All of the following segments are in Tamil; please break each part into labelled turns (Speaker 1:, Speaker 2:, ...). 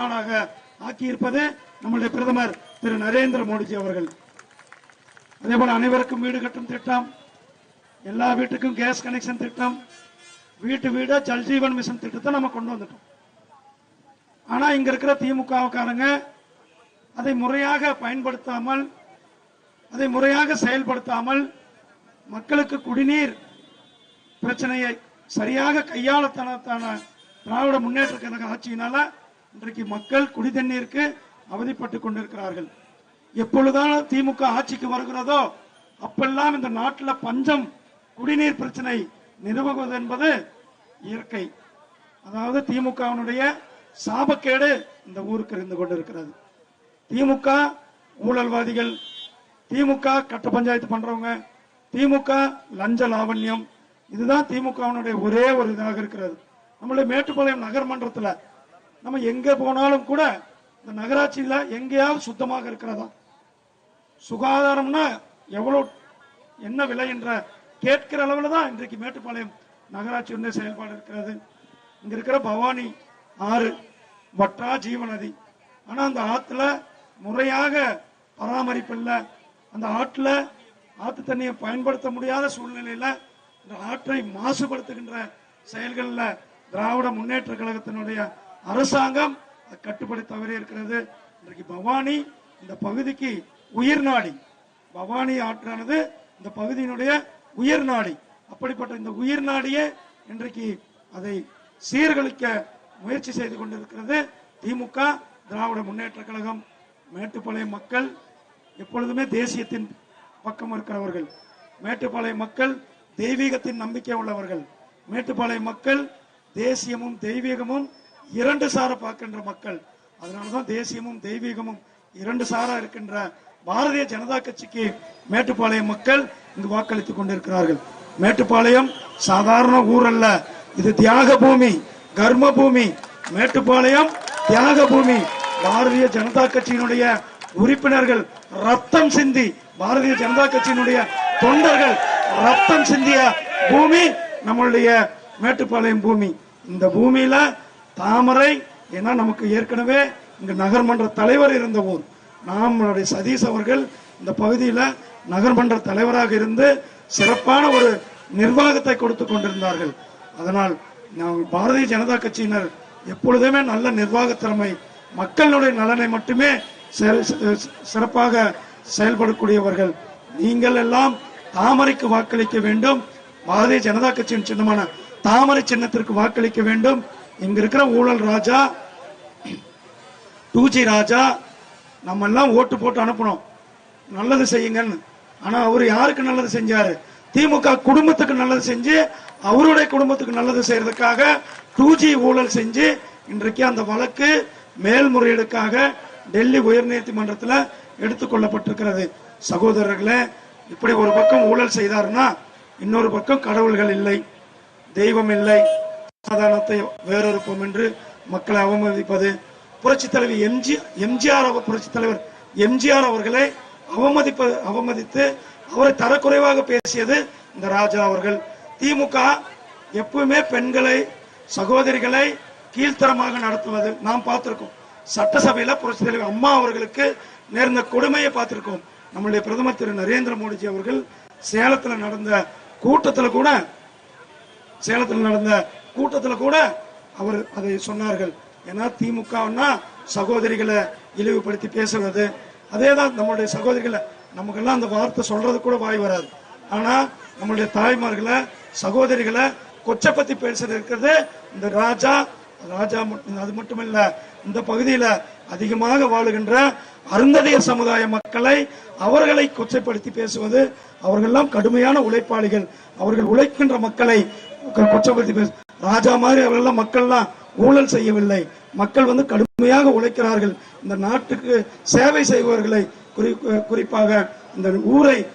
Speaker 1: நாடாக ஆக்கியிருப்பது நம்முடைய பிரதமர் திரு நரேந்திர மோடிஜி அவர்கள். அதே போல அனைவருக்கும் வீடு கட்டும் திட்டம் எல்லா வீட்டுக்கும் கேஸ் கனெக்ஷன் திட்டம் வீட்டு வீடா ஜல் ஜீவன் மிஷன் திட்டத்தை நம்ம கொண்டு வந்துட்டோம். ஆனா இங்க இருக்கிற திமுகவுக்காரங்க அதை முறையாக பயன்படுத்தாமல் அதை முறையாக செயல்படுத்தாமல் மக்களுக்கு குடிநீர் பிரச்சனையை சரியாக கையாளத்தனத்தான திராவிட முன்னேற்ற கழக ஆட்சியினால இன்றைக்கு மக்கள் குடி தண்ணீருக்கு அவதிப்பட்டு கொண்டிருக்கிறார்கள். எப்பொழுதான திமுக ஆட்சிக்கு வருகிறதோ அப்பெல்லாம் இந்த நாட்டில் பஞ்சம் குடிநீர் பிரச்சனை நிறுவுவது என்பது இயற்கை. அதாவது திமுகவினுடைய சாபக்கேடு இந்த ஊருக்கு இருந்து கொண்டிருக்கிறது. திமுக ஊழல்வாதிகள் திமுக கட்ட பஞ்சாயத்து பண்றவங்க திமுக லஞ்ச லாவண்யம் இதுதான் திமுகவினுடைய ஒரே ஒரு இதாக இருக்கிறது. நம்மளுடைய மேட்டுப்பாளையம் நகர்மன்றத்தில் நம்ம எங்க போனாலும் கூட இந்த நகராட்சியில் எங்கேயாவது சுத்தமாக இருக்கிறதா? சுகாதாரம்னா எவ்வளோ என்ன விலை என்ற கேட்கிற அளவில் தான் இன்றைக்கு மேட்டுப்பாளையம் நகராட்சியுடைய செயல்பாடு இருக்கிறது. இங்கே இருக்கிற பவானி ஆறு வட்டா ஜீவநதி. ஆனால் அந்த ஆற்றுல முறையாக பராமரிப்பு இல்லை. அந்த ஆற்றில் ஆற்று தண்ணியை பயன்படுத்த முடியாத சூழ்நிலையில் இந்த ஆற்றை மாசுபடுத்துகின்ற செயல்களில் திராவிட முன்னேற்ற கழகத்தினுடைய அரசாங்கம் கட்டுப்படி தவறி இருக்கிறது. இன்றைக்கு பவானி இந்த பகுதிக்கு உயிர் நாடி. பவானி ஆற்றானது இந்த பகுதியினுடைய உயிர் நாடி. அப்படிப்பட்ட இந்த உயிர் நாடியே இன்றைக்கு அதை சீர்கழிக்க முயற்சி செய்து கொண்டிருக்கிறது. திமுக திராவிட முன்னேற்ற கழகம் மேட்டுப்பாளையம் மக்கள் எப்பொழுதுமே தேசியத்தின் பக்கம் இருக்கிறவர்கள். மேட்டுப்பாளையம் மக்கள் தெய்வீகத்தின் நம்பிக்கை உள்ளவர்கள். மேட்டுப்பாளையம் மக்கள் தேசியமும் தெய்வீகமும் இரண்டு சார பார்க்கின்ற மக்கள். அதனாலதான் தேசியமும் தெய்வீகமும் இரண்டு சாரா இருக்கின்ற பாரதிய ஜனதா கட்சிக்கு மேட்டுப்பாளையம் மக்கள் இங்கு வாக்களித்துக் கொண்டிருக்கிறார்கள். மேட்டுப்பாளையம் சாதாரண ஊர் அல்ல இது தியாக பூமி கர்ம பூமி மேட்டுப்பாளையம் தியாக பூமி பாரதிய ஜனதா கட்சியினுடைய உறுப்பினர்கள் ரத்தம் சிந்தி பாரதிய ஜனதா கட்சியினுடைய தொண்டர்கள் ரத்தம் சிந்திய பூமி நம்மளுடைய மேட்டுப்பாளையம் பூமி. இந்த பூமியில தாமரை ஏன்னா நமக்கு ஏற்கனவே இங்கு நகர்மன்ற தலைவர் இருந்த ஊர் நம்மளுடைய சதீஷ் அவர்கள் இந்த பகுதியில் நகர்மன்ற தலைவராக இருந்து சிறப்பான ஒரு நிர்வாகத்தை கொடுத்து கொண்டிருந்தார்கள். அதனால் நாம் பாரதிய ஜனதா கட்சியினர் எப்பொழுதுமே நல்ல நிர்வாக திறமை மக்களுடைய நலனை மட்டுமே சிறப்பாக செயல்படக்கூடியவர்கள். நீங்கள் எல்லாம் தாமரைக்கு வாக்களிக்க வேண்டும். பாரதிய ஜனதா கட்சியின் சின்னமான தாமரை சின்னத்திற்கு வாக்களிக்க வேண்டும். இங்க இருக்கிற ஊழல் ராஜா டூ ஜி ராஜா நம்ம எல்லாம் ஓட்டு போட்டு அனுப்பணும். நல்லது செய்யுங்கன்னு. ஆனா அவர் யாருக்கு நல்லது செஞ்சாரு? திமுக குடும்பத்துக்கு நல்லது செஞ்சு அவருடைய குடும்பத்துக்கு நல்லது செய்யறதுக்காக டூ ஜி ஊழல் செஞ்சு இன்றைக்கு அந்த வழக்கு மேல்முறையீடுக்காக டெல்லி உயர்நீதிமன்றத்தில் எடுத்துக்கொள்ளப்பட்டிருக்கிறது சகோதரர்களே இப்படி ஒரு பக்கம் ஊழல் செய்தாருன்னா இன்னொரு பக்கம் கடவுள்கள் இல்லை தெய்வம் இல்லை சமாதானத்தை வேறொருப்போம் என்று மக்களை அவமதிப்பது. புரட்சி தலைவி எம்ஜி எம்ஜிஆர் புரட்சி தலைவர் எம்ஜிஆர் அவர்களை அவமதிப்ப அவமதித்து அவரை தரக்குறைவாக பேசியது இந்த ராஜா அவர்கள். திமுக எப்பவுமே பெண்களை சகோதரிகளை கீழ்த்தரமாக நடத்துவது நாம் பார்த்திருக்கோம். சட்டசபையில புரட்சி தலைவர் அம்மா அவர்களுக்கு நேர்ந்த கொடுமையை பார்த்திருக்கோம். நம்முடைய பிரதமர் திரு நரேந்திர மோடிஜி அவர்கள் சேலத்துல நடந்த கூட்டத்துல கூட சேலத்தில் நடந்த கூட்டத்தில் கூட அவர் அதை சொன்னார்கள். ஏன்னா திமுகன்னா சகோதரிகளை இழிவுபடுத்தி பேசுவது அதே தான் நம்மளுடைய சகோதரிகளை நமக்கெல்லாம் அந்த வார்த்தை சொல்றது கூட வாய் வராது. ஆனா நம்மளுடைய தாய்மார்களை சகோதரிகளை கொச்சப்பத்தி பேசுறது இருக்கிறது இந்த ராஜா ராஜா அது மட்டும் இல்லை இந்த பகுதியில அதிகமாக வாழுகின்ற அருந்ததியர் சமுதாய மக்களை அவர்களை கொச்சைப்படுத்தி பேசுவது அவர்கள்லாம் கடுமையான உழைப்பாளிகள் அவர்கள் உழைக்கின்ற மக்களை கொ- கொச்சைப்படுத்தி ராஜா மாதிரி அவர்கள்லாம் மக்கள்லாம் ஊழல் செய்யவில்லை. மக்கள் வந்து கடுமையாக உழைக்கிறார்கள். இந்த நாட்டுக்கு சேவை செய்பவர்களை குறி- குறிப்பாக இந்த ஊரை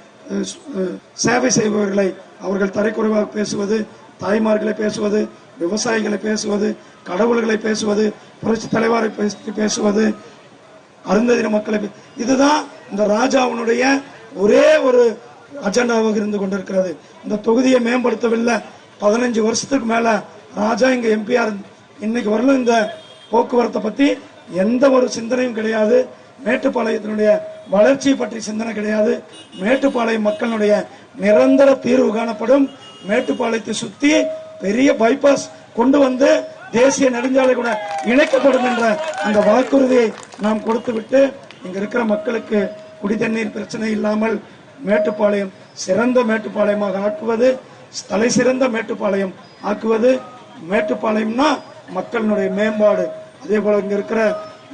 Speaker 1: சேவை செய்பவர்களை அவர்கள் தரைக்குறைவாக பேசுவது தாய்மார்களை பேசுவது விவசாயிகளை பேசுவது கடவுள்களை பேசுவது புரட்சி தலைவரை பேசி பேசுவது அருந்ததின மக்களை இதுதான் இந்த ராஜாவினுடைய ஒரே ஒரு அஜெண்டாவாக இருந்து கொண்டிருக்கிறது. இந்த தொகுதியை மேம்படுத்தவில்லை. பதினஞ்சு வருஷத்துக்கு மேல ராஜா இங்க எம்பிஆர் இன்னைக்கு வரலும் இந்த போக்குவரத்தை பத்தி எந்த ஒரு சிந்தனையும் கிடையாது. மேட்டுப்பாளையத்தினுடைய வளர்ச்சி பற்றி சிந்தனை கிடையாது. மேட்டுப்பாளையம் மக்களுடைய நிரந்தர தீர்வு காணப்படும். மேட்டுப்பாளையத்தை சுத்தி பெரிய பைபாஸ் கொண்டு வந்து தேசிய நெடுஞ்சாலை கூட இணைக்கப்படும் என்ற அந்த வாக்குறுதியை நாம் கொடுத்துவிட்டு இங்க இருக்கிற மக்களுக்கு குடி தண்ணீர் பிரச்சனை இல்லாமல் மேட்டுப்பாளையம் சிறந்த மேட்டுப்பாளையமாக ஆக்குவது தலை சிறந்த மேட்டுப்பாளையம் ஆக்குவது. மேட்டுப்பாளையம்னா மக்களினுடைய மேம்பாடு. அதே போல இங்க இருக்கிற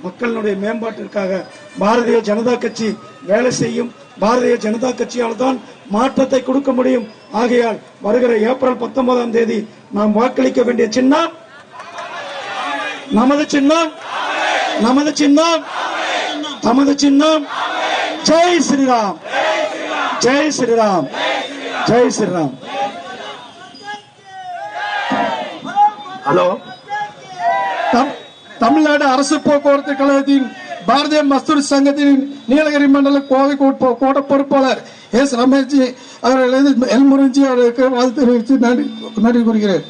Speaker 1: மக்களினுடைய மேம்பாட்டிற்காக பாரதிய ஜனதா கட்சி வேலை செய்யும் பாரதிய ஜனதா கட்சியால் தான் மாற்றத்தை கொடுக்க முடியும். ஆகையால் வருகிற ஏப்ரல் பத்தொன்பதாம் தேதி நாம் வாக்களிக்க வேண்டிய சின்னம் நமது சின்னம் நமது சின்னம் நமது சின்னம். ஜெய் ஸ்ரீராம். ஜெய் ஸ்ரீராம். ஜெய் ஸ்ரீராம்.
Speaker 2: ஹலோ. தம்- தமிழ்நாடு அரசு போக்குவரத்து கழகத்தின் பாரதிய மஸ்தூர் சங்கத்தின் நீலகிரி மண்டல கோவை கோட்ட பொறுப்பாளர் எஸ் ரமேஷ்ஜி அவர்களது எல் முருகன்ஜி அவர்களுக்கு வாழ்த்து தெரிவித்து நன்றி நன்றி கூறுகிறேன்.